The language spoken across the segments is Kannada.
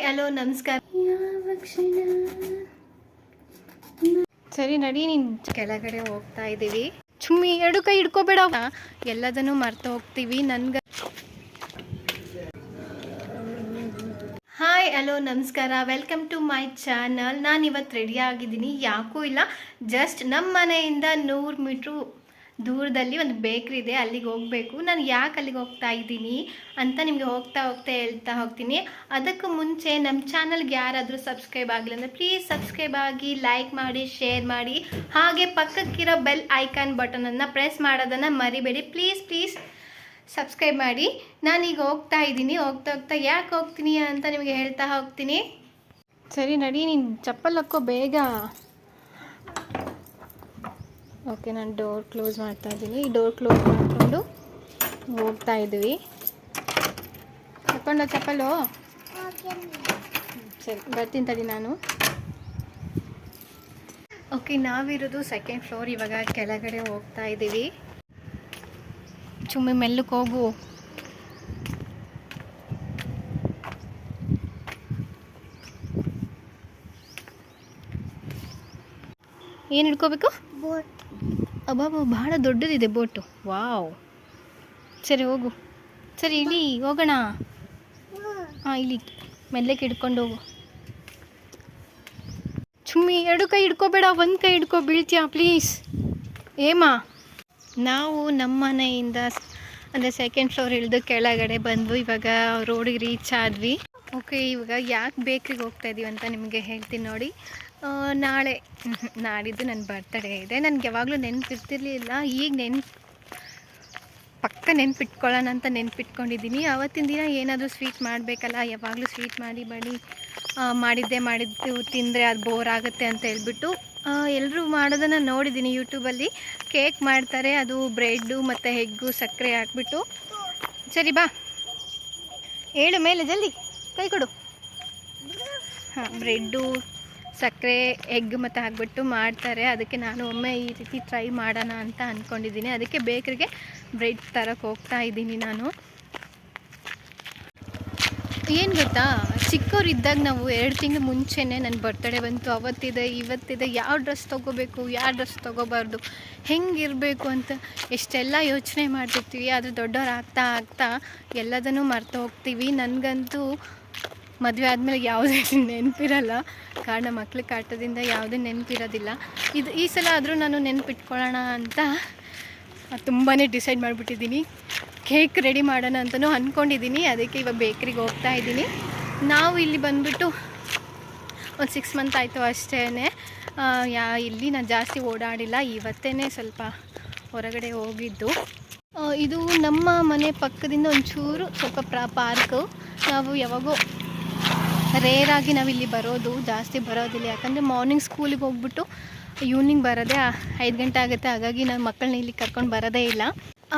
ಹಾಯ್ ಹಲೋ ನಮಸ್ಕಾರ. ಸರಿ ನಡಿ ನೀನ್ ಕೆಳಗಡೆ ಹೋಗ್ತಾ ಇದ್ದೀವಿ ಚುಮ್ಮಿ ಎರಡು ಕೈ ಹಿಡ್ಕೋಬೇಡ. ಎಲ್ಲದನ್ನು ಮರ್ತು ಹೋಗ್ತೀವಿ. ನನ್ಗ ಹಾಯ್ ಹಲೋ ನಮಸ್ಕಾರ. ವೆಲ್ಕಮ್ ಟು ಮೈ ಚಾನಲ್ ನಾನು ಇವತ್ತು ರೆಡಿ ಆಗಿದ್ದೀನಿ. ಯಾಕೂ ಇಲ್ಲ. ಜಸ್ಟ್ ನಮ್ಮ ಮನೆಯಿಂದ ನೂರು ಮೀಟ್ರು ದೂರದಲ್ಲಿ ಒಂದು ಬೇಕ್ರಿ ಇದೆ, ಅಲ್ಲಿಗೆ ಹೋಗಬೇಕು. ನಾನು ಯಾಕೆ ಅಲ್ಲಿಗೆ ಹೋಗ್ತಾ ಇದ್ದೀನಿ ಅಂತ ನಿಮಗೆ ಹೋಗ್ತಾ ಹೋಗ್ತಾ ಹೇಳ್ತಾ ಹೋಗ್ತೀನಿ. ಅದಕ್ಕೂ ಮುಂಚೆ ನಮ್ಮ ಚಾನಲ್ಗೆ ಯಾರಾದರೂ ಸಬ್ಸ್ಕ್ರೈಬ್ ಆಗಲಿ ಅಂದರೆ ಪ್ಲೀಸ್ ಸಬ್ಸ್ಕ್ರೈಬ್ ಆಗಿ ಲೈಕ್ ಮಾಡಿ ಶೇರ್ ಮಾಡಿ. ಹಾಗೆ ಪಕ್ಕಕ್ಕಿರೋ ಬೆಲ್ ಐಕಾನ್ ಬಟನನ್ನು ಪ್ರೆಸ್ ಮಾಡೋದನ್ನು ಮರಿಬೇಡಿ. ಪ್ಲೀಸ್ ಪ್ಲೀಸ್ ಸಬ್ಸ್ಕ್ರೈಬ್ ಮಾಡಿ. ನಾನೀಗ ಹೋಗ್ತಾ ಇದ್ದೀನಿ. ಹೋಗ್ತಾ ಹೋಗ್ತಾ ಯಾಕೆ ಹೋಗ್ತೀನಿ ಅಂತ ನಿಮಗೆ ಹೇಳ್ತಾ ಹೋಗ್ತೀನಿ. ಸರಿ ನಡಿ, ನೀನು ಚಪ್ಪಲ್ ಹಾಕೋ ಬೇಗ. ಓಕೆ, ನಾನು ಡೋರ್ ಕ್ಲೋಸ್ ಮಾಡ್ತಾ ಇದ್ದೀನಿ. ಈ ಡೋರ್ ಕ್ಲೋಸ್ ಮಾಡಿಕೊಂಡು ಹೋಗ್ತಾ ಇದ್ವಿ. ತಗೊಂಡು ಚಪ್ಪಲು? ಸರಿ, ಬರ್ತೀನಿ ತಡಿ ನಾನು. ಓಕೆ, ನಾವಿರೋದು ಸೆಕೆಂಡ್ ಫ್ಲೋರ್ ಇವಾಗ ಕೆಳಗಡೆ ಹೋಗ್ತಾ ಇದ್ದೀವಿ. ಚುಮ್ಮಿ ಮೆಲ್ಲಕ್ಕೆ ಹೋಗು. ಏನು ಹಿಡ್ಕೋಬೇಕು? ಅಬ್ಬಾಬ ಬಹಳ ದೊಡ್ಡದಿದೆ ಬೋಟು. ವಾವ್. ಸರಿ ಹೋಗು. ಸರಿ ಇಲ್ಲಿ ಹೋಗೋಣ. ಹಾಂ ಇಲ್ಲಿ ಮೆಲ್ಲಕ್ಕೆ ಹಿಡ್ಕೊಂಡು ಹೋಗು. ಚುಮ್ಮಿ ಎರಡು ಕೈ ಹಿಡ್ಕೋಬೇಡ ಒಂದು ಕೈ ಹಿಡ್ಕೊ ಬೀಳ್ತೀಯಾ ಪ್ಲೀಸ್? ಏಮಾ ನಾವು ನಮ್ಮ ಮನೆಯಿಂದ ಅಂದರೆ ಸೆಕೆಂಡ್ ಫ್ಲೋರ್ ಇಳಿದು ಕೆಳಗಡೆ ಬಂದು ಇವಾಗ ರೋಡಿಗೆ ರೀಚ್ ಆದ್ವಿ. ಓಕೆ ಇವಾಗ ಯಾಕೆ ಬೇಕ್ರಿಗೆ ಹೋಗ್ತಾ ಇದೀವಿ ಅಂತ ನಿಮಗೆ ಹೇಳ್ತೀನಿ ನೋಡಿ. ನಾಳೆ. ನಾಡಿದ್ದು ನನ್ನ ಬರ್ತಡೇ ಇದೆ. ನನಗೆ ಯಾವಾಗಲೂ ನೆನಪಿರ್ತಿರ್ಲಿಲ್ಲ. ಈಗ ನೆನ್ಪು ಪಕ್ಕ ನೆನ್ಪಿಟ್ಕೊಳ್ಳೋಣ ಅಂತ ನೆನ್ಪಿಟ್ಕೊಂಡಿದ್ದೀನಿ ಅವತ್ತಿನ ದಿನ ಏನಾದರೂ ಸ್ವೀಟ್ ಮಾಡಬೇಕಲ್ಲ, ಯಾವಾಗಲೂ ಸ್ವೀಟ್ ಮಾಡಿ ಬಡಿ ಮಾಡಿದ್ದೆ ಮಾಡಿದ್ದು ತಿಂದರೆ ಅದು ಬೋರ್ ಆಗುತ್ತೆ ಅಂತ ಹೇಳ್ಬಿಟ್ಟು ಎಲ್ಲರೂ ಮಾಡೋದನ್ನು ನೋಡಿದ್ದೀನಿ ಯೂಟ್ಯೂಬಲ್ಲಿ ಕೇಕ್ ಮಾಡ್ತಾರೆ, ಅದು ಬ್ರೆಡ್ಡು ಮತ್ತು ಹೆಗ್ಗು ಸಕ್ಕರೆ ಹಾಕ್ಬಿಟ್ಟು. ಸರಿ, ಬಾ. ಹೇಳು, ಮೇಲೆ ಜಲ್ದಿ. ಕೈ ಕೊಡು. ಹಾಂ, ಬ್ರೆಡ್ಡು ಸಕ್ಕರೆ ಎಗ್ ಮತ್ತು ಹಾಕ್ಬಿಟ್ಟು ಮಾಡ್ತಾರೆ. ಅದಕ್ಕೆ ನಾನು ಒಮ್ಮೆ ಈ ರೀತಿ ಟ್ರೈ ಮಾಡೋಣ ಅಂತ ಅಂದ್ಕೊಂಡಿದ್ದೀನಿ ಅದಕ್ಕೆ ಬೇಕರಿಗೆ ಬ್ರೆಡ್ ತರಕ್ಕೆ ಹೋಗ್ತಾ ಇದ್ದೀನಿ ನಾನು. ಏನು ಗೊತ್ತಾ? ಚಿಕ್ಕವರಿದ್ದಾಗ ನಾವು ಎರಡು ತಿಂಗಳು ಮುಂಚೆನೇ ನನ್ನ ಬರ್ತಡೇ ಬಂತು. ಅವತ್ತಿದೆ, ಇವತ್ತಿದೆ, ಯಾವ ಡ್ರೆಸ್ ತೊಗೋಬೇಕು, ಯಾವ ಡ್ರೆಸ್ ತೊಗೋಬಾರ್ದು, ಹೆಂಗಿರಬೇಕು ಅಂತ ಎಷ್ಟೆಲ್ಲ ಯೋಚನೆ ಮಾಡ್ತಿರ್ತೀವಿ. ಆದರೆ ದೊಡ್ಡವ್ರು ಆಗ್ತಾ ಆಗ್ತಾ ಎಲ್ಲದನ್ನೂ ಮರ್ತು ಹೋಗ್ತೀವಿ. ನನಗಂತೂ ಮದುವೆ ಆದಮೇಲೆ ಯಾವುದೇ ನೆನಪಿರಲ್ಲ. ಕಾರಣ ಮಕ್ಳ ಕಾಟದಿಂದ ಯಾವುದೇ ನೆನಪಿರೋದಿಲ್ಲ. ಇದು ಈ ಸಲ ಆದರೂ ನಾನು ನೆನಪಿಟ್ಕೊಳ್ಳೋಣ ಅಂತ ತುಂಬಾ ಡಿಸೈಡ್ ಮಾಡಿಬಿಟ್ಟಿದ್ದೀನಿ. ಕೇಕ್ ರೆಡಿ ಮಾಡೋಣ ಅಂತಲೂ ಅಂದ್ಕೊಂಡಿದ್ದೀನಿ ಅದಕ್ಕೆ ಇವಾಗ ಬೇಕ್ರಿಗೆ ಹೋಗ್ತಾ ಇದ್ದೀನಿ. ನಾವು ಇಲ್ಲಿ ಬಂದುಬಿಟ್ಟು ಒಂದು ಸಿಕ್ಸ್ ಮಂತ್ ಆಯಿತು ಅಷ್ಟೇ ಯಾ, ಇಲ್ಲಿ ನಾನು ಜಾಸ್ತಿ ಓಡಾಡಿಲ್ಲ. ಇವತ್ತೇ ಸ್ವಲ್ಪ ಹೊರಗಡೆ ಹೋಗಿದ್ದು. ಇದು ನಮ್ಮ ಮನೆ ಪಕ್ಕದಿಂದ ಒಂಚೂರು ಸ್ವಲ್ಪ ಪ್ರಾ ಪಾರ್ಕು ನಾವು ಯಾವಾಗೋ ರೇರಾಗಿ ನಾವಿಲ್ಲಿ ಬರೋದು ಜಾಸ್ತಿ ಬರೋದಿಲ್ಲ. ಯಾಕಂದರೆ ಮಾರ್ನಿಂಗ್ ಸ್ಕೂಲಿಗೆ ಹೋಗ್ಬಿಟ್ಟು ಈವ್ನಿಂಗ್ ಬರೋದೇ ಐದು ಗಂಟೆ ಆಗುತ್ತೆ. ಹಾಗಾಗಿ ನಾನು ಮಕ್ಕಳನ್ನ ಇಲ್ಲಿ ಕರ್ಕೊಂಡು ಬರೋದೇ ಇಲ್ಲ.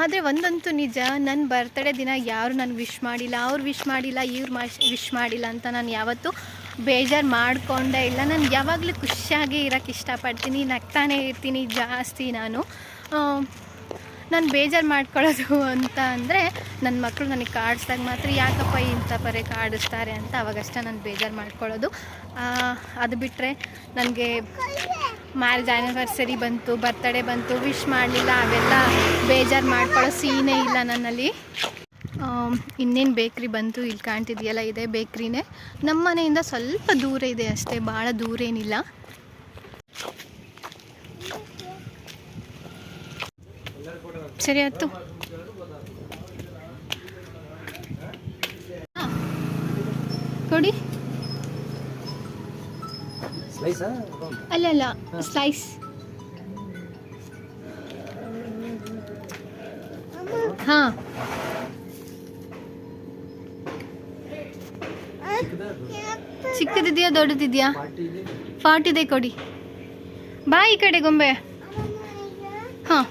ಆದರೆ ಒಂದಂತೂ ನಿಜ ನನ್ನ ಬರ್ತಡೇ ದಿನ ಯಾರು ನನಗೆ ವಿಶ್ ಮಾಡಿಲ್ಲ, ಅವ್ರು ವಿಶ್ ಮಾಡಿಲ್ಲ, ಇವ್ರು ಮಾಶ್ ವಿಶ್ ಮಾಡಿಲ್ಲ ಅಂತ ನಾನು ಯಾವತ್ತೂ ಬೇಜಾರು ಮಾಡಿಕೊಂಡೇ ಇಲ್ಲ. ನಾನು ಯಾವಾಗಲೂ ಖುಷಿಯಾಗಿ ಇರೋಕ್ಕೆ ಇಷ್ಟಪಡ್ತೀನಿ, ನಗ್ತಾನೆ ಇರ್ತೀನಿ ಜಾಸ್ತಿ ನಾನು. ನಾನು ಬೇಜಾರು ಮಾಡ್ಕೊಳ್ಳೋದು ಅಂತ ಅಂದರೆ ನನ್ನ ಮಕ್ಕಳು ನನಗೆ ಕಾಡಿಸ್ದಾಗ ಮಾತ್ರ ಯಾಕಪ್ಪ ಇಂಥ ಪರಿ ಕಾಡಿಸ್ತಾರೆ ಅಂತ ಅವಾಗಷ್ಟೇ ನಾನು ಬೇಜಾರು ಮಾಡ್ಕೊಳ್ಳೋದು. ಅದು ಬಿಟ್ಟರೆ ನನಗೆ ಮ್ಯಾರೇಜ್ ಆ್ಯನಿವರ್ಸರಿ ಬಂತು ಬರ್ತಡೇ ಬಂತು ವಿಶ್ ಮಾಡಲಿಲ್ಲ, ಅವೆಲ್ಲ ಬೇಜಾರು ಮಾಡ್ಕೊಳ್ಳೋ ಸೀನೇ ಇಲ್ಲ ನನ್ನಲ್ಲಿ. ಇನ್ನೇನು ಬೇಕ್ರಿ ಬಂತು ಇಲ್ಲಿ ಕಾಣ್ತಿದೆಯಲ್ಲ, ಇದೆ ಬೇಕ್ರಿನೇ. ನಮ್ಮ ಮನೆಯಿಂದ ಸ್ವಲ್ಪ ದೂರ ಇದೆ ಅಷ್ಟೇ ಭಾಳ ದೂರ ಏನಿಲ್ಲ ಸರಿ ಆಯ್ತು. ಕೊಡಿ. ಅಲ್ಲ ಅಲ್ಲ ಸ್ಲೈಸ್ ಹಾಂ. ಚಿಕ್ಕದಿದೆಯಾ ದೊಡ್ಡದಿದೆಯಾ? ಫಾರ್ಟಿದೆ ಇದೆ ಕೊಡಿ. ಬಾ ಈ ಕಡೆ ಗೊಂಬೆ. ಹಾಂ?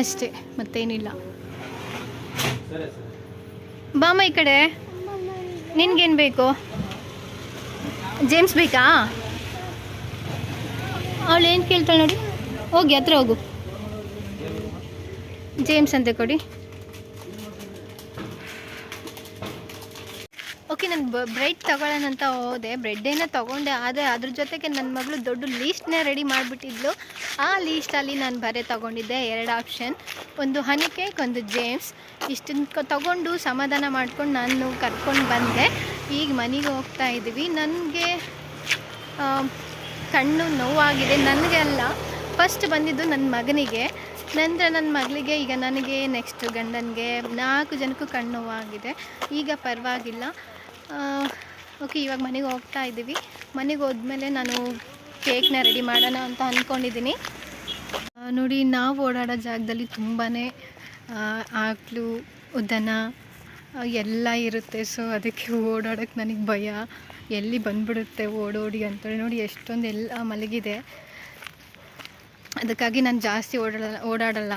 ಅಷ್ಟೇ ಮತ್ತೇನಿಲ್ಲ. ಬಾಮ ಈ ಕಡೆ ನಿನ್ಗೇನು ಬೇಕು? ಜೇಮ್ಸ್ ಬೇಕಾ? ಅವಳು ಏನು ಕೇಳ್ತಾಳೆ ನೋಡಿ ಹೋಗಿ ಹತ್ರ ಹೋಗು. ಜೇಮ್ಸ್ ಅಂತೆ ಕೊಡಿ. ನಾನು ಬ್ರೆಡ್ ತಗೊಳ್ಳೋಣ ಅಂತ ಹೋದೆ. ಬ್ರೆಡ್ಡೇನ ತೊಗೊಂಡೆ, ಆದರೆ ಅದ್ರ ಜೊತೆಗೆ ನನ್ನ ಮಗಳು ದೊಡ್ಡ ಲೀಸ್ಟ್ನೇ ರೆಡಿ ಮಾಡಿಬಿಟ್ಟಿದ್ಲು. ಆ ಲೀಸ್ಟಲ್ಲಿ ನಾನು ಬರೆ ತೊಗೊಂಡಿದ್ದೆ ಎರಡು ಆಪ್ಷನ್ ಒಂದು ಹನಿ ಕೇಕ್ ಒಂದು ಜೇಮ್ಸ್ ಇಷ್ಟನ್ನು ತೊಗೊಂಡು ಸಮಾಧಾನ ಮಾಡ್ಕೊಂಡು ನಾನು ಕರ್ಕೊಂಡು ಬಂದೆ. ಈಗ ಮನೆಗೆ ಹೋಗ್ತಾ ಇದ್ದೀವಿ ನನಗೆ ಕಣ್ಣು ನೋವಾಗಿದೆ. ನನಗೆ ಅಲ್ಲ. ಫಸ್ಟ್ ಬಂದಿದ್ದು ನನ್ನ ಮಗನಿಗೆ. ನಂತರ ನನ್ನ ಮಗಳಿಗೆ, ಈಗ ನನಗೆ ನೆಕ್ಸ್ಟ್ ಗಂಡನಿಗೆ ನಾಲ್ಕು ಜನಕ್ಕೂ ಕಣ್ಣು ನೋವಾಗಿದೆ. ಈಗ ಪರವಾಗಿಲ್ಲ. ಓಕೆ ಇವಾಗ ಮನೆಗೆ ಹೋಗ್ತಾ ಇದ್ದೀವಿ. ಮನೆಗೆ ಹೋದ್ಮೇಲೆ ನಾನು ಕೇಕ್ನ ರೆಡಿ ಮಾಡೋಣ ಅಂತ ಅಂದ್ಕೊಂಡಿದ್ದೀನಿ ನೋಡಿ, ನಾವು ಓಡಾಡೋ ಜಾಗದಲ್ಲಿ ತುಂಬಾ ಆಕಳು ಉದ್ದನ ಎಲ್ಲ ಇರುತ್ತೆ. ಸೊ ಅದಕ್ಕೆ ಓಡಾಡೋಕ್ಕೆ ನನಗೆ ಭಯ. ಎಲ್ಲಿ ಬಂದುಬಿಡುತ್ತೆ ಓಡೋಡಿ ಅಂತೇಳಿ ನೋಡಿ, ಎಷ್ಟೊಂದು ಎಲ್ಲ ಮಲಗಿದೆ. ಅದಕ್ಕಾಗಿ ನಾನು ಜಾಸ್ತಿ ಓಡಾಡಲ್ಲ ಓಡಾಡಲ್ಲ.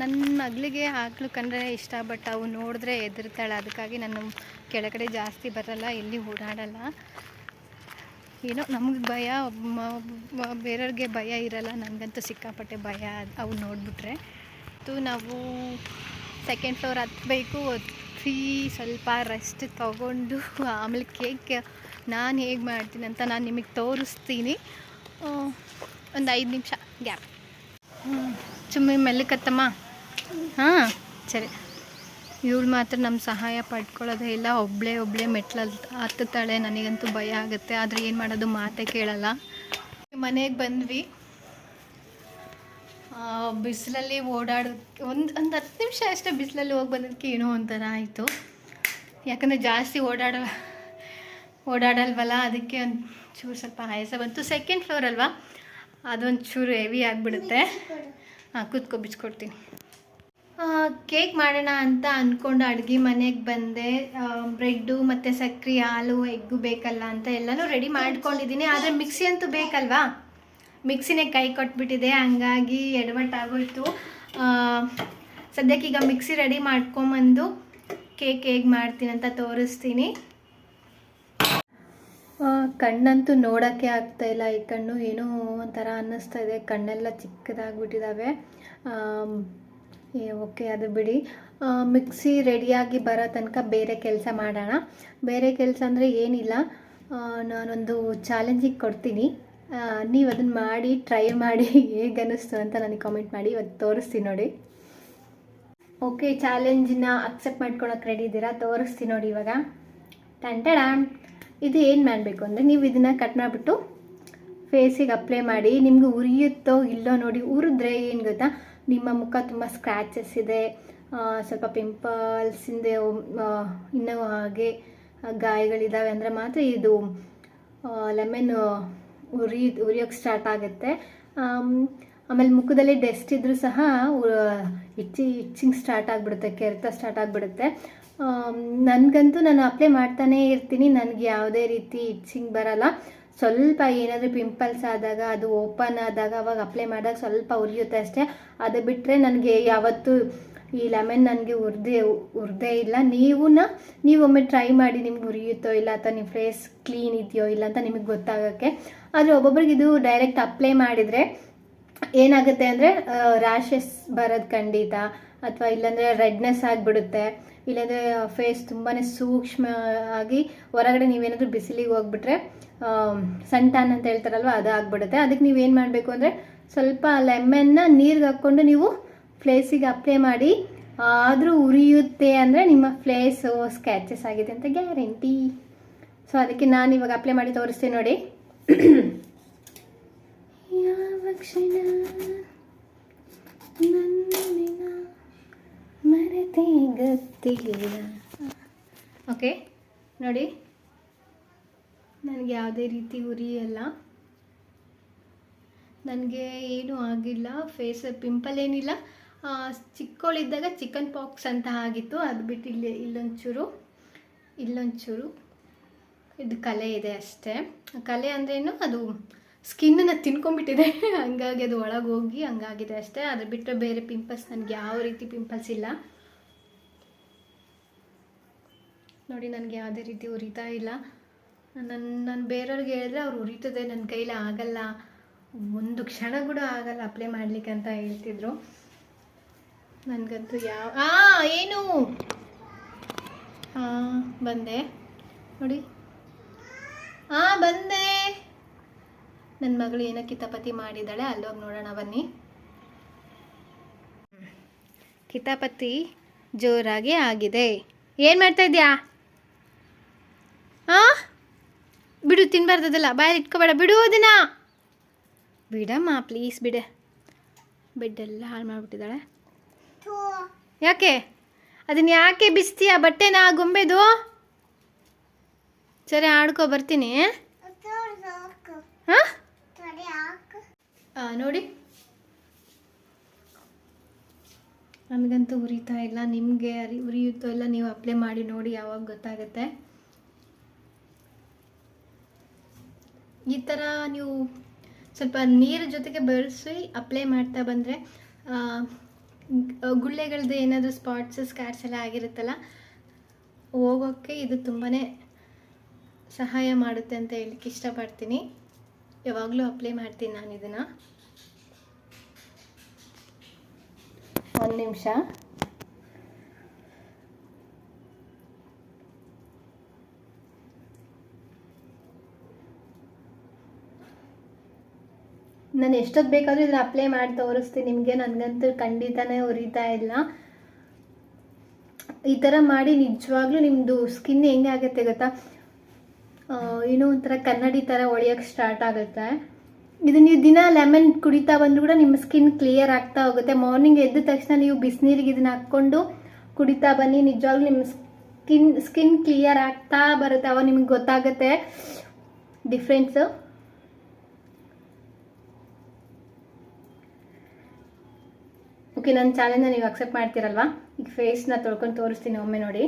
ನನ್ನ ಮಗಳಿಗೆ ಹಾಕ್ಲು ಕಂಡ್ರೆ ಇಷ್ಟ ಬಟ್ ಅವು ನೋಡಿದ್ರೆ ಎದುರ್ತಾಳೆ ಅದಕ್ಕಾಗಿ ನಾನು ಕೆಳಗಡೆ ಜಾಸ್ತಿ ಬರಲ್ಲ, ಎಲ್ಲಿ ಓಡಾಡಲ್ಲ. ಏನೋ ನಮಗೆ ಭಯ ಬೇರೆಯವ್ರಿಗೆ ಭಯ ಇರಲ್ಲ. ನನಗಂತೂ ಸಿಕ್ಕಾಪಟ್ಟೆ ಭಯ ಅವು ನೋಡಿಬಿಟ್ರೆ. ತು ನಾವು ಸೆಕೆಂಡ್ ಫ್ಲೋರ್ ಹತ್ತಬೇಕು ಹತ್ತಿ ಸ್ವಲ್ಪ ರೆಸ್ಟ್ ತೊಗೊಂಡು ಆಮೇಲೆ ಕೇಕ್ ನಾನು ಹೇಗೆ ಮಾಡ್ತೀನಿ ಅಂತ ನಾನು ನಿಮಗೆ ತೋರಿಸ್ತೀನಿ. ಒಂದು ಐದು ನಿಮಿಷ ಗ್ಯಾಪ್ ಸುಮ್ಮನೆ ಮೆಲ್ಲಕತ್ತಮ್ಮ. ಹಾಂ. ಸರಿ. ಇವಳು ಮಾತ್ರ ನಮ್ಮ ಸಹಾಯ ಪಡ್ಕೊಳ್ಳೋದೇ ಇಲ್ಲ. ಒಬ್ಬಳೇ ಒಬ್ಬಳೇ ಮೆಟ್ಲಲ್ಲಿ ಹತ್ತುತ್ತಾಳೆ. ನನಗಂತೂ ಭಯ ಆಗುತ್ತೆ. ಆದರೆ ಏನು ಮಾಡೋದು ಮಾತೇ ಕೇಳಲ್ಲ. ಮನೆಗೆ ಬಂದ್ವಿ. ಬಿಸಿಲಲ್ಲಿ ಓಡಾಡೋಕ್ಕೆ ಒಂದು ಒಂದು ಹತ್ತು ನಿಮಿಷ ಅಷ್ಟೇ ಬಿಸಿಲಲ್ಲಿ ಹೋಗಿ ಬಂದದಕ್ಕೆ ಏನೋ ಒಂಥರ ಆಯಿತು. ಯಾಕಂದರೆ ಜಾಸ್ತಿ ಓಡಾಡ, ಓಡಾಡಲ್ವಲ್ಲ? ಅದಕ್ಕೆ ಒಂದು ಚೂರು ಸ್ವಲ್ಪ ಆಯಾಸ ಬಂತು. ಸೆಕೆಂಡ್ ಫ್ಲೋರ್ ಅಲ್ವಾ? ಅದೊಂದು ಚೂರು ಹೆವಿ ಆಗಿಬಿಡುತ್ತೆ. ಹಾಂ, ಕೂತ್ಕೊ ಬಿಚ್ಕೊಡ್ತೀನಿ ಕೇಕ್ ಮಾಡೋಣ ಅಂತ ಅಂದ್ಕೊಂಡು ಅಡುಗೆ ಮನೆಗೆ ಬಂದೆ. ಬ್ರೆಡ್ಡು ಮತ್ತು ಸಕ್ಕರೆ ಹಾಲು, ಎಗ್ಗು ಬೇಕಲ್ಲ ಅಂತ ಎಲ್ಲನೂ ರೆಡಿ ಮಾಡ್ಕೊಂಡಿದ್ದೀನಿ. ಆದರೆ ಮಿಕ್ಸಿ ಅಂತೂ ಬೇಕಲ್ವಾ? ಮಿಕ್ಸಿನೇ ಕೈ ಕೊಟ್ಬಿಟ್ಟಿದೆ. ಹಂಗಾಗಿ ಎಡವಟ್ಟಾಗೋಯ್ತು ಸದ್ಯಕ್ಕೀಗ ಮಿಕ್ಸಿ ರೆಡಿ ಮಾಡ್ಕೊಂಬಂದು ಕೇಕ್ ಹೇಗೆ ಮಾಡ್ತೀನಿ ಅಂತ ತೋರಿಸ್ತೀನಿ. ಕಣ್ಣಂತೂ ನೋಡೋಕ್ಕೆ ಆಗ್ತಾ ಇಲ್ಲ ಈ ಕಣ್ಣು. ಏನೋ ಒಂಥರ ಅನ್ನಿಸ್ತಾ ಇದೆ. ಕಣ್ಣೆಲ್ಲ ಚಿಕ್ಕದಾಗ್ಬಿಟ್ಟಿದ್ದಾವೆ ಓಕೆ, ಅದು ಬಿಡಿ. ಮಿಕ್ಸಿ ರೆಡಿಯಾಗಿ ಬರೋ ತನಕ ಬೇರೆ ಕೆಲಸ ಮಾಡೋಣ. ಬೇರೆ ಕೆಲಸ ಅಂದರೆ ಏನಿಲ್ಲ. ನಾನೊಂದು ಚಾಲೆಂಜಿಗೆ ಕೊಡ್ತೀನಿ. ನೀವು ಅದನ್ನು ಮಾಡಿ, ಟ್ರೈ ಮಾಡಿ ಹೇಗೆ ಅನ್ನಿಸ್ತು ಅಂತ ನನಗೆ ಕಾಮೆಂಟ್ ಮಾಡಿ ಇವತ್ತು ತೋರಿಸ್ತೀನಿ ನೋಡಿ. ಓಕೆ ಚಾಲೆಂಜನ್ನ ಅಕ್ಸೆಪ್ಟ್ ಮಾಡ್ಕೊಳಕ್ಕೆ ರೆಡಿ ಇದ್ದೀರಾ? ತೋರಿಸ್ತೀನಿ ನೋಡಿ ಇವಾಗ. ಟಂಟಡ ಇದು ಏನು ಮಾಡಬೇಕು ಅಂದರೆ ನೀವು ಇದನ್ನು ಕಟ್ ಮಾಡಿಬಿಟ್ಟು ಫೇಸಿಗೆ ಅಪ್ಲೈ ಮಾಡಿ. ನಿಮ್ಗೆ ಉರಿಯುತ್ತೋ ಇಲ್ಲೋ ನೋಡಿ, ಉರಿದ್ರೆ ಏನು ಗೊತ್ತಾ? ನಿಮ್ಮ ಮುಖ ತುಂಬ ಸ್ಕ್ರ್ಯಾಚಸ್ ಇದೆ. ಸ್ವಲ್ಪ ಪಿಂಪಲ್ಸ್ ಇದೆ ಇನ್ನೂ ಹಾಗೆ ಗಾಯಗಳಿದ್ದಾವೆ ಅಂದರೆ ಮಾತ್ರ ಇದು ಲೆಮನ್ ಉರಿ ಉರಿಯೋಕ್ಕೆ ಸ್ಟಾರ್ಟ್ ಆಗುತ್ತೆ. ಆಮೇಲೆ ಮುಖದಲ್ಲಿ ಡೆಸ್ಟ್ ಇದ್ದರೂ ಸಹ ಇಚ್ಚಿ ಇಚ್ಚಿಂಗ್ ಸ್ಟಾರ್ಟ್ ಆಗಿಬಿಡುತ್ತೆ, ಕೆರೆತ ಸ್ಟಾರ್ಟ್ ಆಗಿಬಿಡುತ್ತೆ. ನನಗಂತೂ ನಾನು ಅಪ್ಲೈ ಮಾಡ್ತಾನೇ ಇರ್ತೀನಿ. ನನಗೆ ಯಾವುದೇ ರೀತಿ ಇಚ್ಚಿಂಗ್ ಬರಲ್ಲ. ಸ್ವಲ್ಪ ಏನಾದರೂ ಪಿಂಪಲ್ಸ್ ಆದಾಗ, ಅದು ಓಪನ್ ಆದಾಗ ಅವಾಗ ಅಪ್ಲೈ ಮಾಡಿದಾಗ ಸ್ವಲ್ಪ ಉರಿಯುತ್ತೆ ಅಷ್ಟೇ. ಅದು ಬಿಟ್ಟರೆ ನನಗೆ ಯಾವತ್ತೂ ಈ ಲೆಮನ್ ನನಗೆ ಉರಿದೇ, ಉರ್ದೇ ಇಲ್ಲ. ನೀವುನ, ನೀವೊಮ್ಮೆ ಟ್ರೈ ಮಾಡಿ ನಿಮ್ಗೆ ಉರಿಯುತ್ತೋ ಇಲ್ಲ ಅಥವಾ ನಿಮ್ಮ ಫೇಸ್ ಕ್ಲೀನ್ ಇದೆಯೋ ಇಲ್ಲ ಅಂತ ನಿಮಗೆ ಗೊತ್ತಾಗೋಕ್ಕೆ. ಆದರೆ ಒಬ್ಬೊಬ್ರಿಗೆ ಇದು ಡೈರೆಕ್ಟ್ ಅಪ್ಲೈ ಮಾಡಿದರೆ ಏನಾಗುತ್ತೆ ಅಂದರೆ ರ್ಯಾಷಸ್ ಬರೋದು ಖಂಡಿತ. ಅಥವಾ ಇಲ್ಲಾಂದರೆ ರೆಡ್ನೆಸ್ ಆಗಿಬಿಡುತ್ತೆ. ಇಲ್ಲಾಂದರೆ ಫೇಸ್ ತುಂಬಾ ಸೂಕ್ಷ್ಮ ಆಗಿ ಹೊರಗಡೆ ನೀವೇನಾದರೂ ಬಿಸಿಲಿಗೆ ಹೋಗ್ಬಿಟ್ರೆ ಸನ್ ಟ್ಯಾನ್ ಅಂತ ಹೇಳ್ತಾರಲ್ವ ಅದು ಆಗ್ಬಿಡುತ್ತೆ ಅದಕ್ಕೆ ಏನು ಮಾಡಬೇಕು ಅಂದರೆ ಸ್ವಲ್ಪ ಲೆಮನ್ನ ನೀರಿಗೆ ಹಾಕ್ಕೊಂಡು ನೀವು ಫ್ಲೇಸಿಗೆ ಅಪ್ಲೈ ಮಾಡಿ ಆದರೂ ಉರಿಯುತ್ತೆ ಅಂದರೆ ನಿಮ್ಮ ಫ್ಲೇಸು ಸ್ಕ್ಯಾಚಸ್ ಆಗಿದೆ ಅಂತ ಗ್ಯಾರಂಟಿ ಸೊ ಅದಕ್ಕೆ ನಾನು ಇವಾಗ ಅಪ್ಲೈ ಮಾಡಿ ತೋರಿಸ್ತೀನಿ ನೋಡಿ. ಯಾವ ಕ್ಷಣ ಮರೆತೇ ಗೊತ್ತಿಲ್ಲ. ಓಕೆ ನೋಡಿ. ನನಗೆ ಯಾವುದೇ ರೀತಿ ಉರಿಯಲ್ಲ. ನನಗೆ ಏನೂ ಆಗಿಲ್ಲ ಫೇಸ್ ಪಿಂಪಲ್ ಏನಿಲ್ಲ. ಚಿಕ್ಕವಳಿದ್ದಾಗ ಚಿಕನ್ ಪಾಕ್ಸ್ ಅಂತ ಆಗಿತ್ತು, ಅದು ಬಿಟ್ಟು ಇಲ್ಲಿ, ಇಲ್ಲೊಂಚೂರು ಇಲ್ಲೊಂಚೂರು. ಇದು ಕಲೆ ಇದೆ ಅಷ್ಟೇ. ಕಲೆ ಅಂದ್ರೇನು, ಅದು ಸ್ಕಿನ್ನನ್ನು ತಿನ್ಕೊಂಡ್ಬಿಟ್ಟಿದೆ. ಹಂಗಾಗಿ ಅದು ಒಳಗೆ ಹೋಗಿ ಹಂಗಾಗಿದೆ ಅಷ್ಟೇ. ಅದು ಬಿಟ್ಟರೆ ಬೇರೆ ಪಿಂಪಲ್ಸ್ ನನಗೆ ಯಾವ ರೀತಿ ಪಿಂಪಲ್ಸ್ ಇಲ್ಲ. ನೋಡಿ, ನನಗೆ ಯಾವುದೇ ರೀತಿ ಉರಿತಾ ಇಲ್ಲ. ನನ್ನ ನಾನು ಬೇರೆಯವ್ರಿಗೆ ಹೇಳಿದ್ರೆ ಅವ್ರು ಉರಿತದೆ ನನ್ನ ಕೈಲಿ ಆಗಲ್ಲ, ಒಂದು ಕ್ಷಣ ಕೂಡ ಆಗಲ್ಲ ಅಪ್ಲೈ ಮಾಡ್ಲಿಕ್ಕೆ ಅಂತ ಹೇಳ್ತಿದ್ರು. ನನಗಂತೂ ಯಾವ, ಆ, ಏನು? ಹಾಂ ಬಂದೆ. ನೋಡಿ. ಹಾಂ ಬಂದೆ. ನನ್ನ ಮಗಳು ಏನೋ ಕಿತಾಪತಿ ಮಾಡಿದ್ದಾಳೆ, ಅಲ್ಲೋಗಿ ನೋಡೋಣ, ಬನ್ನಿ. ಕಿತಾಪತಿ ಜೋರಾಗಿ ಆಗಿದೆ. ಏನು ಮಾಡ್ತಾ ಇದೆಯಾ? ಹಾಂ ಬಿಡು, ತಿನ್ಬಾರ್ದದಲ್ಲ. ಬಾಯಲ್ಲಿ ಇಟ್ಕೋಬೇಡ. ಬಿಡು ಅದನ್ನ ಬಿಡಮ್ಮ ಪ್ಲೀಸ್ ಬಿಡೆ. ಬೆಡ್ಡೆಲ್ಲ ಹಾಳು ಮಾಡಿಬಿಟ್ಟಿದ್ದಾಳೆ. ಯಾಕೆ? ಅದನ್ನ ಯಾಕೆ ಬಿಸ್ತೀಯ? ಬಟ್ಟೆನ? ಗೊಂಬೆದು? ಸರಿ, ಆಡ್ಕೊ, ಬರ್ತೀನಿ. ಹಾಂ? ನೋಡಿ. ನಮಗಂತೂ ಉರಿತಾ ಇಲ್ಲ. ನಿಮಗೆ ಅರಿ ಉರಿಯುತ್ತೋ ಇಲ್ಲ, ನೀವು ಅಪ್ಲೈ ಮಾಡಿ ನೋಡಿ, ಯಾವಾಗ ಗೊತ್ತಾಗುತ್ತೆ. ಈ ಥರ ನೀವು ಸ್ವಲ್ಪ ನೀರು ಜೊತೆಗೆ ಬೆಳೆಸಿ ಅಪ್ಲೈ ಮಾಡ್ತಾ ಬಂದರೆ ಗುಳ್ಳೆಗಳದ್ದು ಏನಾದರೂ ಸ್ಪಾಟ್ಸ್ ಸ್ಕ್ಯಾರ್ಸ್ ಎಲ್ಲ ಆಗಿರುತ್ತಲ್ಲ ಹೋಗೋಕ್ಕೆ ಇದು ತುಂಬಾ ಸಹಾಯ ಮಾಡುತ್ತೆ ಅಂತ ಹೇಳಕ್ಕೆ ಇಷ್ಟಪಡ್ತೀನಿ. ಯಾವಾಗಲೂ ಅಪ್ಲೈ ಮಾಡ್ತೀನಿ ನಾನು ಇದನ್ನು. ಒಂದು ನಿಮಿಷ. ನಾನು ಎಷ್ಟೊತ್ತು ಬೇಕಾದರೂ ಇದನ್ನ ಅಪ್ಲೈ ಮಾಡಿ ತೋರಿಸ್ತೀನಿ. ನಿಮಗೆ ನನಗಂತೂ ಖಂಡಿತನೇ ಉರಿತಾ ಇಲ್ಲ. ಈ ಥರ ಮಾಡಿ ನಿಜವಾಗ್ಲೂ ನಿಮ್ಮದು ಸ್ಕಿನ್ ಹೆಂಗೆ ಆಗುತ್ತೆ ಗೊತ್ತಾ? ಏನೋ ಒಂಥರ ಕನ್ನಡಿ ಥರ ಹೊಳಿಯೋಕ್ಕೆ ಸ್ಟಾರ್ಟ್ ಆಗುತ್ತೆ. ಇದು ನೀವು ದಿನ ಲೆಮನ್ ಕುಡಿತಾ ಬಂದರೂ ಕೂಡ ನಿಮ್ಮ ಸ್ಕಿನ್ ಕ್ಲಿಯರ್ ಆಗ್ತಾ ಹೋಗುತ್ತೆ. ಮಾರ್ನಿಂಗ್ ಎದ್ದ ತಕ್ಷಣ ನೀವು ಬಿಸಿನೀರಿಗೆ ಇದನ್ನ ಹಾಕ್ಕೊಂಡು ಕುಡಿತಾ ಬನ್ನಿ. ನಿಜವಾಗ್ಲೂ ನಿಮ್ಮ ಸ್ಕಿನ್ ಸ್ಕಿನ್ ಕ್ಲಿಯರ್ ಆಗ್ತಾ ಬರುತ್ತೆ. ಅವಾಗ ನಿಮ್ಗೆ ಗೊತ್ತಾಗುತ್ತೆ ಡಿಫ್ರೆನ್ಸು ಓಕೆ ನನ್ನ ಚಾಲೆಂಜ್ನ ನೀವು ಅಕ್ಸೆಪ್ಟ್ ಮಾಡ್ತೀರಲ್ವಾ? ಈಗ ಫೇಸ್ನ ತೊಳ್ಕೊಂಡು ತೋರಿಸ್ತೀನಿ ಒಮ್ಮೆ ನೋಡಿ.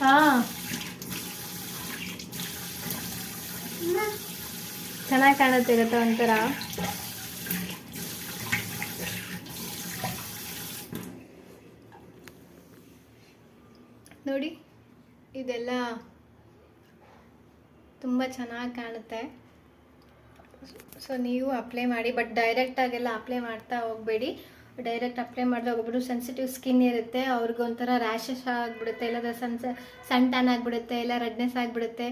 ಹಾಂ. ಚೆನ್ನಾಗಿ ಕಾಣುತ್ತೆ ಗೊತ್ತಾ ಒಂಥರ ನೋಡಿ ಇದೆಲ್ಲ ತುಂಬ ಚೆನ್ನಾಗಿ ಕಾಣುತ್ತೆ. ಸೊ ನೀವು ಅಪ್ಲೈ ಮಾಡಿ ಬಟ್ ಡೈರೆಕ್ಟಾಗೆಲ್ಲ ಅಪ್ಲೈ ಮಾಡ್ತಾ ಹೋಗಬೇಡಿ. ಡೈರೆಕ್ಟ್ ಅಪ್ಲೈ ಮಾಡಿದ್ರೆ ಒಬ್ಬೊಬ್ರು ಸೆನ್ಸಿಟಿವ್ ಸ್ಕಿನ್ ಇರುತ್ತೆ ಅವ್ರಿಗೊಂಥರ ರ್ಯಾಷಸ್ ಆಗಿಬಿಡುತ್ತೆ ಇಲ್ಲದ ಸನ್ ಸನ್ ಟ್ಯಾನ್ ಆಗಿಬಿಡುತ್ತೆ, ಇಲ್ಲ ರೆಡ್ನೆಸ್ ಆಗಿಬಿಡುತ್ತೆ.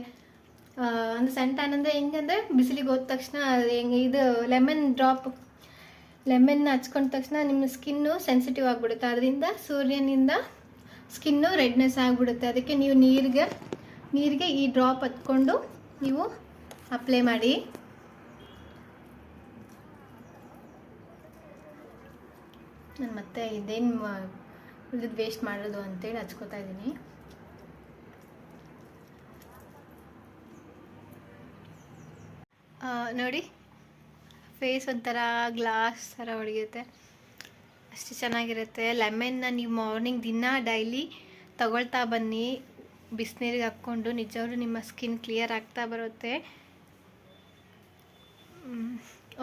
ಅಂದರೆ ಸನ್ ಟ್ಯಾನ್ ಅಂದರೆ ಹೆಂಗಂದರೆ ಬಿಸಿಲಿಗೆ ಹೋದ ತಕ್ಷಣ ಹೆಂಗೆ, ಇದು ಲೆಮನ್ ಡ್ರಾಪ್ ಲೆಮನ್ ಹಚ್ಕೊಂಡ ತಕ್ಷಣ ನಿಮ್ಮ ಸ್ಕಿನ್ನು ಸೆನ್ಸಿಟಿವ್ ಆಗಿಬಿಡುತ್ತೆ. ಅದರಿಂದ ಸೂರ್ಯನಿಂದ ಸ್ಕಿನ್ನು ರೆಡ್ನೆಸ್ ಆಗಿಬಿಡುತ್ತೆ. ಅದಕ್ಕೆ ನೀವು ನೀರಿಗೆ ನೀರಿಗೆ ಈ ಡ್ರಾಪ್ ಹತ್ಕೊಂಡು ನೀವು ಅಪ್ಲೈ ಮಾಡಿ. ನಾನು ಮತ್ತೆ ಇದೇನು ಉಳಿದು ವೇಸ್ಟ್ ಮಾಡೋದು ಅಂತೇಳಿ ಹಚ್ಕೋತಾ ಇದ್ದೀನಿ. ನೋಡಿ ಫೇಸ್ ಒಂಥರ ಗ್ಲಾಸ್ ಥರ ಹೊಡೆಯುತ್ತೆ ಅಷ್ಟು ಚೆನ್ನಾಗಿರುತ್ತೆ. ಲೆಮನ್ನ ನೀವು ಮಾರ್ನಿಂಗ್ ದಿನ ಡೈಲಿ ತಗೊಳ್ತಾ ಬನ್ನಿ. ಬಿಸಿನೀರಿಗೆ ಹಾಕ್ಕೊಂಡು ನಿಜವಾಗ್ಲೂ ನಿಮ್ಮ ಸ್ಕಿನ್ ಕ್ಲಿಯರ್ ಆಗ್ತಾ ಬರುತ್ತೆ.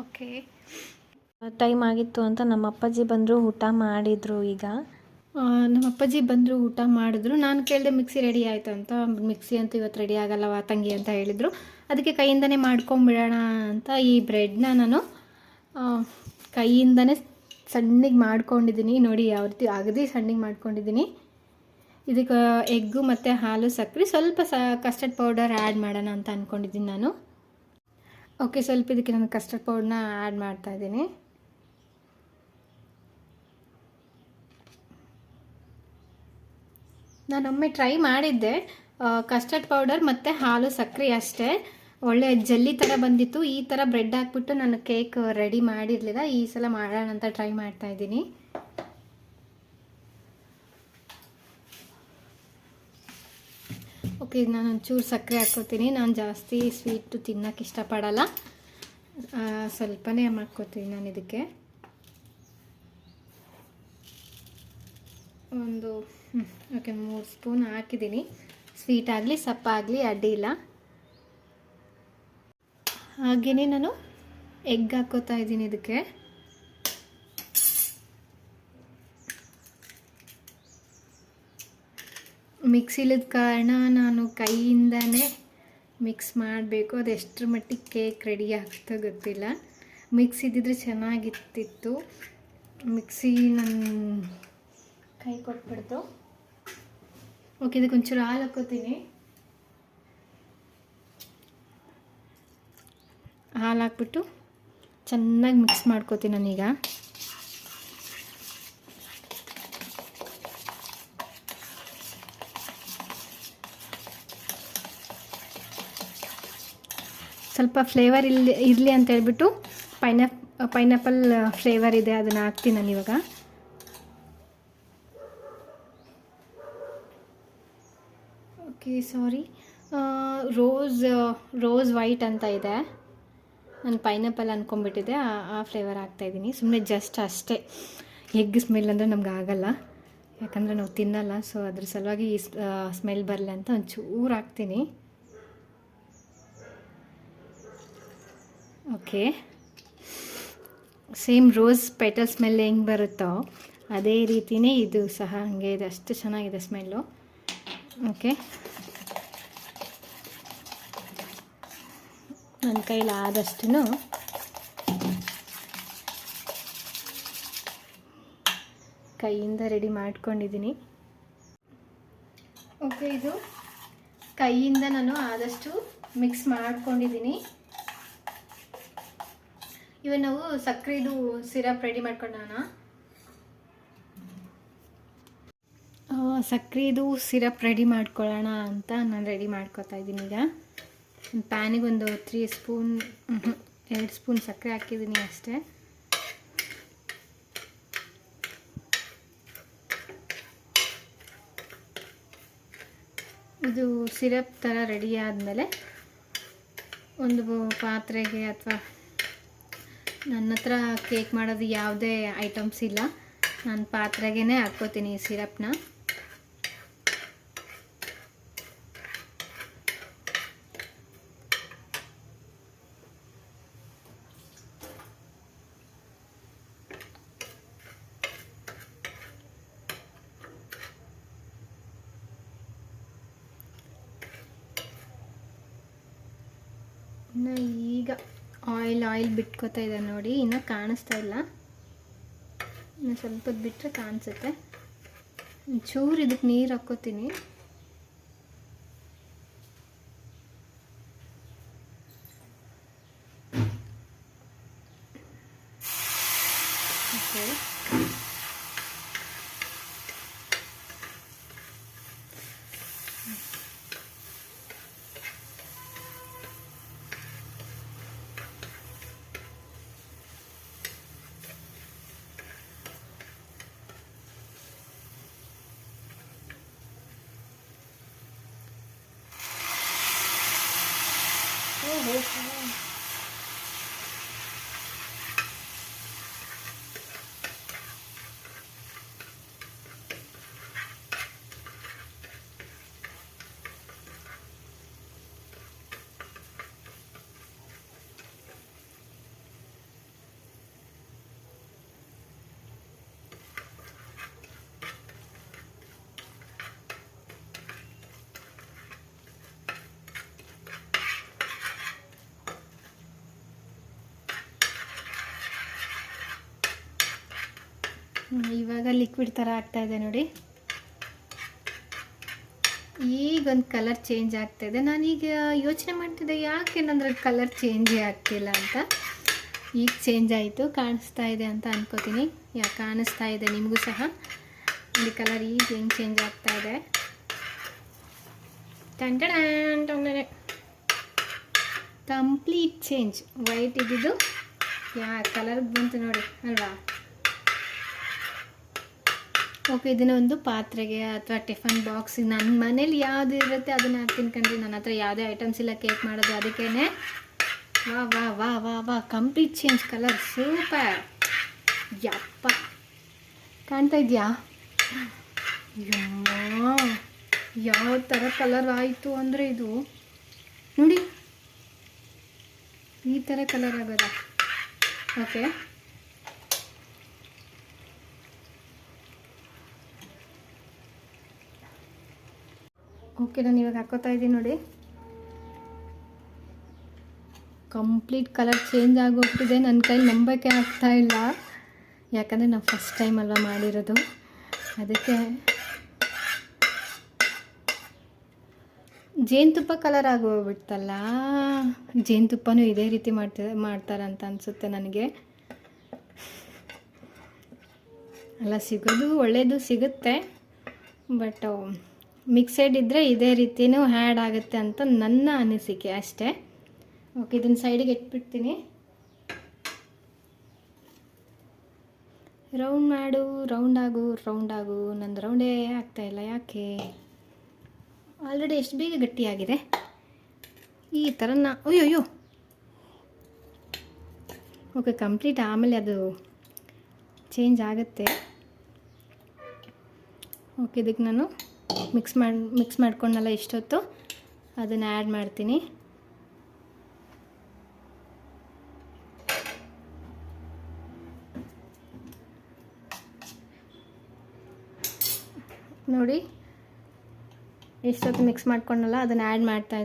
ಓಕೆ. ಟೈಮ್ ಆಗಿತ್ತು ಅಂತ ನಮ್ಮ ಅಪ್ಪಾಜಿ ಬಂದರು ಊಟ ಮಾಡಿದರು ಈಗ. ನಮ್ಮ ಅಪ್ಪಾಜಿ ಬಂದರು ಊಟ ಮಾಡಿದ್ರು. ನಾನು ಕೇಳಿದೆ ಮಿಕ್ಸಿ ರೆಡಿ ಆಯಿತು ಅಂತ. ಮಿಕ್ಸಿ ಅಂತೂ ಇವತ್ತು ರೆಡಿ ಆಗಲ್ಲವಾ ತಂಗಿ ಅಂತ ಹೇಳಿದರು. ಅದಕ್ಕೆ ಕೈಯಿಂದನೇ ಮಾಡ್ಕೊಂಬಿಡೋಣ ಅಂತ ಈ ಬ್ರೆಡ್ನ ನಾನು ಕೈಯಿಂದನೇ ಸಣ್ಣಗೆ ಮಾಡ್ಕೊಂಡಿದ್ದೀನಿ. ನೋಡಿ ಯಾವ ರೀತಿ ಅಗದಿ ಸಣ್ಣಗೆ ಮಾಡ್ಕೊಂಡಿದ್ದೀನಿ. ಇದಕ್ಕೆ ಎಗ್ಗು ಮತ್ತು ಹಾಲು, ಸಕ್ಕರೆ, ಸ್ವಲ್ಪ ಸ ಕಸ್ಟರ್ಡ್ ಪೌಡರ್ ಆ್ಯಡ್ ಮಾಡೋಣ ಅಂತ ಅಂದ್ಕೊಂಡಿದ್ದೀನಿ ನಾನು. ಓಕೆ ಸ್ವಲ್ಪ ಇದಕ್ಕೆ ನಾನು ಕಸ್ಟರ್ಡ್ ಪೌಡ್ರನ್ನ ಆ್ಯಡ್ ಮಾಡ್ತಾಯಿದ್ದೀನಿ ನಾನೊಮ್ಮೆ ಟ್ರೈ ಮಾಡಿದ್ದೆ. ಕಸ್ಟರ್ಡ್ ಪೌಡರ್ ಮತ್ತು ಹಾಲು, ಸಕ್ಕರೆ ಅಷ್ಟೇ. ಒಳ್ಳೆ ಜಲ್ಲಿ ಥರ ಬಂದಿತ್ತು. ಈ ಥರ ಬ್ರೆಡ್ ಹಾಕ್ಬಿಟ್ಟು ನಾನು ಕೇಕ್ ರೆಡಿ ಮಾಡಿರಲಿಲ್ಲ. ಈ ಸಲ ಮಾಡೋಣ ಅಂತ ಟ್ರೈ ಮಾಡ್ತಾ ಇದ್ದೀನಿ ಓಕೆ ಇದು ನಾನು ಒಂಚೂರು ಸಕ್ಕರೆ ಹಾಕ್ಕೋತೀನಿ. ನಾನು ಜಾಸ್ತಿ ಸ್ವೀಟು ತಿನ್ನೋಕೆ ಇಷ್ಟಪಡಲ್ಲ. ಸ್ವಲ್ಪನೇ ಮಾಡ್ಕೋತೀನಿ ನಾನು ಇದಕ್ಕೆ. ಒಂದು ಓಕೆ ಮೂರು ಸ್ಪೂನ್ ಹಾಕಿದ್ದೀನಿ. ಸ್ವೀಟ್ ಆಗಲಿ, ಸಪ್ಪಾಗಲಿ ಆಗಲಿ ಇಲ್ಲ. ಹಾಗೆಯೇ ನಾನು ಎಗ್ ಹಾಕೋತಾ ಇದ್ದೀನಿ ಇದಕ್ಕೆ. ಮಿಕ್ಸಿಲಿದ ಕಾರಣ ನಾನು ಕೈಯಿಂದನೇ ಮಿಕ್ಸ್ ಮಾಡಬೇಕು. ಅದು ಎಷ್ಟರ ಮಟ್ಟಿಗೆ ಕೇಕ್ ರೆಡಿ ಆಗ್ತೋ ಗೊತ್ತಿಲ್ಲ. ಮಿಕ್ಸ್ ಇದ್ದಿದ್ರೆ ಚೆನ್ನಾಗಿತ್ತಿತ್ತು ಮಿಕ್ಸಿ ನನ್ನ ಕೈ ಕೊಟ್ಬಿಡ್ತು. ಓಕೆ, ಇದಕ್ಕೆ ಒಂಚೂರು ಹಾಲು ಹಾಕ್ಕೋತೀನಿ. ಹಾಲು ಹಾಕ್ಬಿಟ್ಟು ಚೆನ್ನಾಗಿ ಮಿಕ್ಸ್ ಮಾಡ್ಕೋತೀನಿ ನಾನೀಗ. ಸ್ವಲ್ಪ ಫ್ಲೇವರ್ ಇಲ್ಲಿ ಇರಲಿ ಅಂತ ಹೇಳ್ಬಿಟ್ಟು ಪೈನಾಪ್, ಪೈನಾಪಲ್ ಫ್ಲೇವರ್ ಇದೆ, ಅದನ್ನು ಹಾಕ್ತೀನಿ ನಾನು ಇವಾಗ. Okay sorry rose rose white ಅಂತ ಇದೆ. ನಾನು ಪೈನಾಪಲ್ ಅಂದ್ಕೊಂಬಿಟ್ಟಿದ್ದೆ ಆ ಫ್ಲೇವರ್ ಹಾಕ್ತಾಯಿದ್ದೀನಿ ಸುಮ್ಮನೆ ಜಸ್ಟ್ ಅಷ್ಟೇ. ಎಗ್ ಸ್ಮೆಲ್ ಅಂದರೆ ನಮ್ಗೆ ಆಗಲ್ಲ. ಯಾಕಂದರೆ ನಾವು ತಿನ್ನಲ್ಲ ಸೊ ಅದ್ರ ಸಲುವಾಗಿ ಈ ಸ್ಮೆಲ್ ಬರಲ್ಲ ಅಂತ ಒಂಚೂರು ಹಾಕ್ತೀನಿ. Okay. Same rose petal smell ಹೆಂಗೆ ಬರುತ್ತೋ ಅದೇ ರೀತಿಯೇ ಇದು ಸಹ ಹಾಗೆ ಇದೆ. ಅಷ್ಟು ಚೆನ್ನಾಗಿದೆ ಸ್ಮೆಲ್ಲು. ಓಕೆ. ನನ್ನ ಕೈಲಿ ಆದಷ್ಟು ಕೈಯಿಂದ ರೆಡಿ ಮಾಡ್ಕೊಂಡಿದ್ದೀನಿ. ಓಕೆ, ಇದು ಕೈಯಿಂದ ನಾನು ಆದಷ್ಟು ಮಿಕ್ಸ್ ಮಾಡ್ಕೊಂಡಿದ್ದೀನಿ. ಇವಾಗ ನಾವು ಸಕ್ಕರೆದು ಸಿರಪ್ ರೆಡಿ ಮಾಡ್ಕೊಳ್ಳೋಣ ಸಕ್ಕರೆದು ಸಿರಪ್ ರೆಡಿ ಮಾಡ್ಕೊಳ್ಳೋಣ ಅಂತ ನಾನು ರೆಡಿ ಮಾಡ್ಕೊತಾ ಇದ್ದೀನಿ ಈಗ. ಒಂದು ಪ್ಯಾನಿಗೆ ಒಂದು ತ್ರೀ ಸ್ಪೂನ್ ಎರಡು ಸ್ಪೂನ್ ಸಕ್ಕರೆ ಹಾಕಿದ್ದೀನಿ ಅಷ್ಟೇ. ಇದು ಸಿರಪ್ ಥರ ರೆಡಿ ಆದಮೇಲೆ ಒಂದು ಪಾತ್ರೆಗೆ ಅಥವಾ ನನ್ನ ಹತ್ರ ಕೇಕ್ ಮಾಡೋದು ಯಾವುದೇ ಐಟಮ್ಸ್ ಇಲ್ಲ. ನಾನು ಪಾತ್ರೆಗೇ ಹಾಕ್ಕೋತೀನಿ ಈ ಸಿರಪ್ನ ಇನ್ನು ಈಗ ಆಯಿಲ್ ಬಿಟ್ಕೋತಾ ಇದೆ ನೋಡಿ, ಇನ್ನೂ ಕಾಣಿಸ್ತಾ ಇಲ್ಲ. ಇನ್ನು ಸ್ವಲ್ಪ ಹೊತ್ತು ಬಿಟ್ಟರೆ ಕಾಣಿಸುತ್ತೆ. ಚೂರು ಇದಕ್ಕೆ ನೀರು ಹಾಕ್ಕೋತೀನಿ ಓಕೆ ಹ್ಮ್, ಇವಾಗ ಲಿಕ್ವಿಡ್ ಥರ ಆಗ್ತಾ ಇದೆ ನೋಡಿ. ಈಗ ಒಂದು ಕಲರ್ ಚೇಂಜ್ ಆಗ್ತಾ ಇದೆ. ನಾನೀಗ ಯೋಚನೆ ಮಾಡ್ತಿದ್ದೆ ಯಾಕೆ ನಂದ್ರೆ ಕಲರ್ ಚೇಂಜೇ ಆಗ್ತಿಲ್ಲ ಅಂತ. ಈಗ ಚೇಂಜ್ ಆಯಿತು, ಕಾಣಿಸ್ತಾ ಇದೆ ಅಂತ ಅನ್ಕೋತೀನಿ. ಯಾಕೆ ಕಾಣಿಸ್ತಾ ಇದೆ ನಿಮಗೂ ಸಹ. ಇಲ್ಲಿ ಕಲರ್ ಈಗ ಹೆಂಗೆ ಚೇಂಜ್ ಆಗ್ತಾ ಇದೆ. ಕಂಪ್ಲೀಟ್ ಚೇಂಜ್ ವೈಟ್ ಇದ್ದಿದ್ದು ಯಾ ಕಲರ್ಗೆ ಬಂತು ನೋಡಿ, ಅಲ್ವಾ? ಓಕೆ, ಇದನ್ನು ಒಂದು ಪಾತ್ರೆಗೆ ಅಥವಾ ಟಿಫನ್ ಬಾಕ್ಸ್ ನನ್ನ ಮನೇಲಿ ಯಾವುದು ಇರುತ್ತೆ ಅದನ್ನು ಹಾಕ್ತೀನಿ ನನ್ನ ಹತ್ರ ಯಾವುದೇ ಐಟಮ್ಸ್ ಇಲ್ಲ, ಕೇಕ್ ಮಾಡೋದು ಅದಕ್ಕೇ ವಾ ವಾ ವಾ ವಾ ವಾ ಕಂಪ್ಲೀಟ್ ಚೇಂಜ್ ಕಲರ್ ಸೂಪರ್ ಯಪ್ಪ. ಕಾಣ್ತಾ ಇದೆಯಾ? ಯಾವ ಥರ ಕಲರ್ ಆಯಿತು ಅಂದರೆ ಇದು? ನೋಡಿ. ಈ ಥರ ಕಲರ್ ಆಗೋದಾ? ಓಕೆ. ಓಕೆ ನಾನು ಇವಾಗ ಹಾಕೋತಾ ಇದ್ದೀನಿ ನೋಡಿ. ಕಂಪ್ಲೀಟ್ ಕಲರ್ ಚೇಂಜ್ ಆಗೋಗ್ತಿದೆ. ನನ್ನ ಕೈಲಿ ನಂಬಕ್ಕೆ ಆಗ್ತಾ ಇಲ್ಲ. ಯಾಕಂದರೆ ನಾವು ಫಸ್ಟ್ ಟೈಮ್ ಅಲ್ವಾ ಮಾಡಿರೋದು. ಅದಕ್ಕೆ ಜೇನುತುಪ್ಪ ಕಲರ್ ಆಗೋಗ್ಬಿಡ್ತಲ್ಲ. ಜೇನುತುಪ್ಪನೂ ಇದೇ ರೀತಿ ಮಾಡ್ತಾ ಮಾಡ್ತಾರಂತ ಅನಿಸುತ್ತೆ ನನಗೆ. ಅಲ್ಲ, ಸಿಗೋದು ಒಳ್ಳೆಯದು ಸಿಗುತ್ತೆ. ಬಟ್ ಮಿಕ್ಸೆಡ್ ಇದ್ದರೆ ಇದೇ ರೀತಿಯೂ ಹ್ಯಾಡ್ ಆಗುತ್ತೆ ಅಂತ ನನ್ನ ಅನಿಸಿಕೆ ಅಷ್ಟೇ. ಓಕೆ ಇದನ್ನು ಸೈಡಿಗೆ ಇಟ್ಬಿಡ್ತೀನಿ. ರೌಂಡ್ ಮಾಡು ರೌಂಡ್ ಆಗು ರೌಂಡ್ ಆಗು. ನಂದು ರೌಂಡೇ ಆಗ್ತಾ ಇಲ್ಲ, ಯಾಕೆ? ಆಲ್ರೆಡಿ ಎಷ್ಟು ಬೇಗ ಗಟ್ಟಿಯಾಗಿದೆ? ಈ ಥರ ನಾ ಅಯ್ಯೋ ಅಯ್ಯೋ ಓಕೆ ಕಂಪ್ಲೀಟ್ ಆಮೇಲೆ ಅದು ಚೇಂಜ್ ಆಗುತ್ತೆ. ಓಕೆ ಇದಕ್ಕೆ ನಾನು ಮಿಕ್ಸ್ ಮಾಡಿ ಮಿಕ್ಸ್ ಮಾಡ್ಕೊಂಡಲ್ಲ ಇಷ್ಟೊತ್ತು ಅದನ್ನು ಆ್ಯಡ್ ಮಾಡ್ತೀನಿ. ನೋಡಿ ಇಷ್ಟೊತ್ತು ಮಿಕ್ಸ್ ಮಾಡ್ಕೊಂಡಲ್ಲ ಅದನ್ನು ಆ್ಯಡ್ ಮಾಡ್ತಾ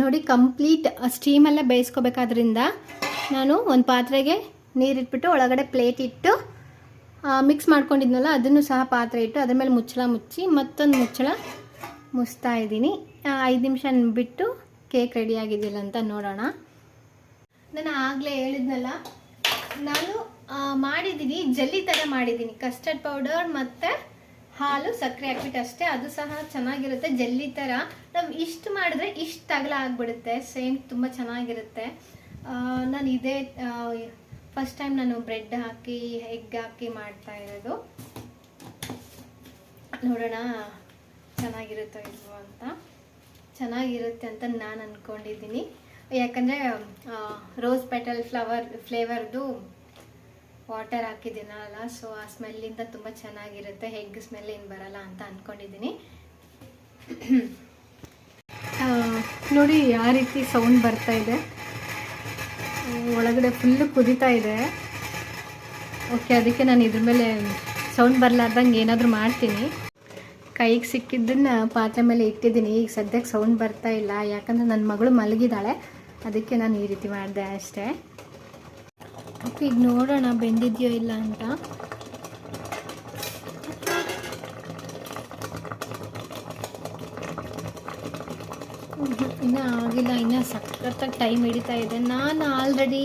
ನೋಡಿ ಕಂಪ್ಲೀಟ್ ಸ್ಟೀಮಲ್ಲೇ ಬೇಯಿಸ್ಕೋಬೇಕಾದ್ರಿಂದ ನಾನು ಒಂದು ಪಾತ್ರೆಗೆ ನೀರಿಟ್ಬಿಟ್ಟು ಒಳಗಡೆ ಪ್ಲೇಟ್ ಇಟ್ಟು ಮಿಕ್ಸ್ ಮಾಡ್ಕೊಂಡಿದ್ನಲ್ಲ, ಅದನ್ನು ಸಹ ಪಾತ್ರೆ ಇಟ್ಟು ಅದ್ರ ಮೇಲೆ ಮುಚ್ಚಳ ಮುಚ್ಚಿ ಮತ್ತೊಂದು ಮುಚ್ಚಳ ಮುಚ್ತಾ ಇದ್ದೀನಿ. ಐದು ನಿಮಿಷ ಬಿಟ್ಟು ಕೇಕ್ ರೆಡಿ ಆಗಿದೆಯಲ್ಲ ಅಂತ ನೋಡೋಣ. ನಾನು ಆಗಲೇ ಹೇಳಿದ್ನಲ್ಲ, ನಾನು ಮಾಡಿದ್ದೀನಿ, ಜಲ್ಲಿ ಥರ ಮಾಡಿದ್ದೀನಿ ಕಸ್ಟರ್ಡ್ ಪೌಡರ್ ಮತ್ತು ಹಾಲು ಸಕ್ಕರೆ ಹಾಕ್ಬಿಟ್ಟು ಅಷ್ಟೇ, ಅದು ಸಹ ಚೆನ್ನಾಗಿರುತ್ತೆ. ಜಲ್ಲಿ ಥರ. ನಾವು ಇಷ್ಟು ಮಾಡಿದ್ರೆ ಇಷ್ಟು ಅಗಲ ಆಗಿಬಿಡುತ್ತೆ. ಸೇಮ್ ತುಂಬ ಚೆನ್ನಾಗಿರುತ್ತೆ. ನಾನು ಇದೇ ಫಸ್ಟ್ ಟೈಮ್ ನಾನು ಬ್ರೆಡ್ ಹಾಕಿ, ಎಗ್ ಹಾಕಿ ಮಾಡ್ತಾ ಇರೋದು. ನೋಡೋಣ ಚೆನ್ನಾಗಿರುತ್ತೋ ಇಲ್ವೋ ಅಂತ. ಚೆನ್ನಾಗಿರುತ್ತೆ ಅಂತ ನಾನು ಅಂದ್ಕೊಂಡಿದ್ದೀನಿ ಯಾಕಂದರೆ ರೋಸ್ ಪೆಟಲ್ ಫ್ಲವರ್ ಫ್ಲೇವರ್ದು ವಾಟರ್ ಹಾಕಿದ್ದೀನಲ್ಲ ಸೊ ಆ ಸ್ಮೆಲ್ಲಿಂದ ತುಂಬ ಚೆನ್ನಾಗಿರುತ್ತೆ, ಹೆಗ್ ಸ್ಮೆಲ್ ಏನು ಬರಲ್ಲ ಅಂತ ಅಂದ್ಕೊಂಡಿದ್ದೀನಿ ನೋಡಿ ಯಾವ ರೀತಿ ಸೌಂಡ್ ಬರ್ತಾ ಇದೆ. ಒಳಗಡೆ ಫುಲ್ಲು ಕುದೀತಾ ಇದೆ. ಓಕೆ ಅದಕ್ಕೆ ನಾನು ಇದ್ರ ಮೇಲೆ ಸೌಂಡ್ ಬರಲಾರ್ದಂಗೆ ಏನಾದರೂ ಮಾಡ್ತೀನಿ. ಕೈಗೆ ಸಿಕ್ಕಿದ್ದನ್ನು ಪಾತ್ರೆ ಮೇಲೆ ಇಟ್ಟಿದ್ದೀನಿ. ಈಗ ಸದ್ಯಕ್ಕೆ ಸೌಂಡ್ ಬರ್ತಾ ಇಲ್ಲ. ಯಾಕಂದರೆ ನನ್ನ ಮಗಳು ಮಲಗಿದ್ದಾಳೆ. ಅದಕ್ಕೆ ನಾನು ಈ ರೀತಿ ಮಾಡಿದೆ ಅಷ್ಟೇ. ಈಗ ನೋಡೋಣ ಬೆಂದಿದೆಯೋ ಇಲ್ಲ ಅಂತ. ಇನ್ನೂ ಆಗಿಲ್ಲ, ಇನ್ನೂ ಸಖತ್ತಾಗಿ ಟೈಮ್ ಹಿಡಿತಾ ಇದೆ. ನಾನು ಆಲ್ರೆಡಿ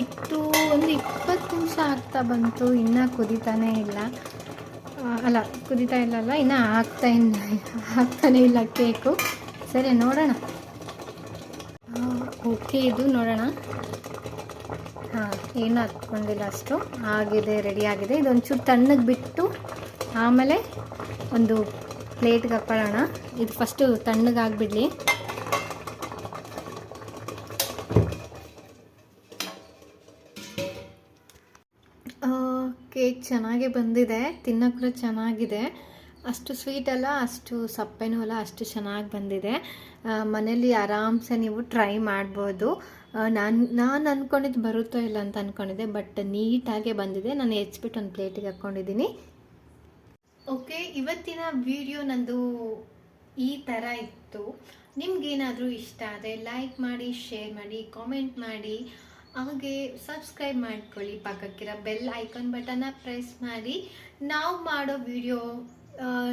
ಇಟ್ಟು ಒಂದು ಇಪ್ಪತ್ತು ನಿಮಿಷ ಆಗ್ತಾ ಬಂತು, ಇನ್ನೂ ಕುದೀತಾನೇ ಇಲ್ಲ. ಅಲ್ಲ, ಕುದೀತಾ ಇಲ್ಲಲ್ಲ ಇನ್ನೂ ಆಗ್ತಾ ಇಲ್ಲ ಆಗ್ತಾನೇ ಇಲ್ಲ ಕೇಕು. ಸರಿ, ನೋಡೋಣ. ಓಕೆ ಇದು ನೋಡೋಣ. ಏನು ಹತ್ಕೊಂಡಿಲ್ಲ ಅಷ್ಟು. ಆಗಿದೆ ರೆಡಿಯಾಗಿದೆ ಇದೊಂಚೂರು ತಣ್ಣಗೆ ಬಿಟ್ಟು ಆಮೇಲೆ ಒಂದು ಪ್ಲೇಟ್ಗೆ ಹಾಕೊಳ್ಳೋಣ. ಇದು ಫಸ್ಟು ತಣ್ಣಗಾಗ್ಬಿಡ್ಲಿ ಕೇಕ್ ಚೆನ್ನಾಗೇ ಬಂದಿದೆ. ತಿನ್ನೋಕ್ಕೂ ಚೆನ್ನಾಗಿದೆ. ಅಷ್ಟು ಸ್ವೀಟ್ ಅಲ್ಲ, ಅಷ್ಟು ಸಪ್ಪೆನೂ ಅಲ್ಲ, ಅಷ್ಟು ಚೆನ್ನಾಗಿ ಬಂದಿದೆ. ಮನೇಲಿ ಆರಾಮ್ಸೆ ನೀವು ಟ್ರೈ ಮಾಡ್ಬೋದು. ನಾನು ನಾನು ಅಂದ್ಕೊಂಡಿದ್ದು ಬರುತ್ತೋ ಇಲ್ಲ ಅಂತ ಅಂದ್ಕೊಂಡಿದ್ದೆ ಬಟ್ ನೀಟಾಗೆ ಬಂದಿದೆ. ನಾನು ಹೆಚ್ಚಿಬಿಟ್ಟು ಒಂದು ಪ್ಲೇಟಿಗೆ ಹಾಕ್ಕೊಂಡಿದ್ದೀನಿ ಓಕೆ ಇವತ್ತಿನ ವಿಡಿಯೋ ನಂದು ಈ ಥರ ಇತ್ತು. ನಿಮ್ಗೇನಾದರೂ ಇಷ್ಟ ಆದರೆ ಲೈಕ್ ಮಾಡಿ ಶೇರ್ ಮಾಡಿ ಕಾಮೆಂಟ್ ಮಾಡಿ. ಹಾಗೆ ಸಬ್ಸ್ಕ್ರೈಬ್ ಮಾಡ್ಕೊಳ್ಳಿ ಪಕ್ಕಕ್ಕಿರೋ ಬೆಲ್ ಐಕಾನ್ ಬಟನ್ನ ಪ್ರೆಸ್ ಮಾಡಿ. ನಾವು ಮಾಡೋ ವಿಡಿಯೋ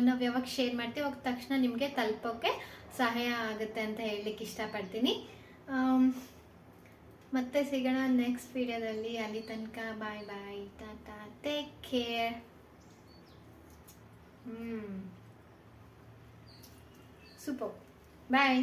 ನಾವು ಯಾವಾಗ ಶೇರ್ ಮಾಡ್ತೀವಿ ಅವಾಗ ತಕ್ಷಣ ನಿಮಗೆ ತಲುಪೋಕ್ಕೆ ಸಹಾಯ ಆಗುತ್ತೆ ಅಂತ ಹೇಳಲಿಕ್ಕೆ ಇಷ್ಟಪಡ್ತೀನಿ. ಮತ್ತೆ ಸಿಗೋಣ ನೆಕ್ಸ್ಟ್ ವಿಡಿಯೋದಲ್ಲಿ ಅಲ್ಲಿ ತನಕ bye bye Tata take care ಹ್ಞೂ ಸೂಪರ್. ಬಾಯ್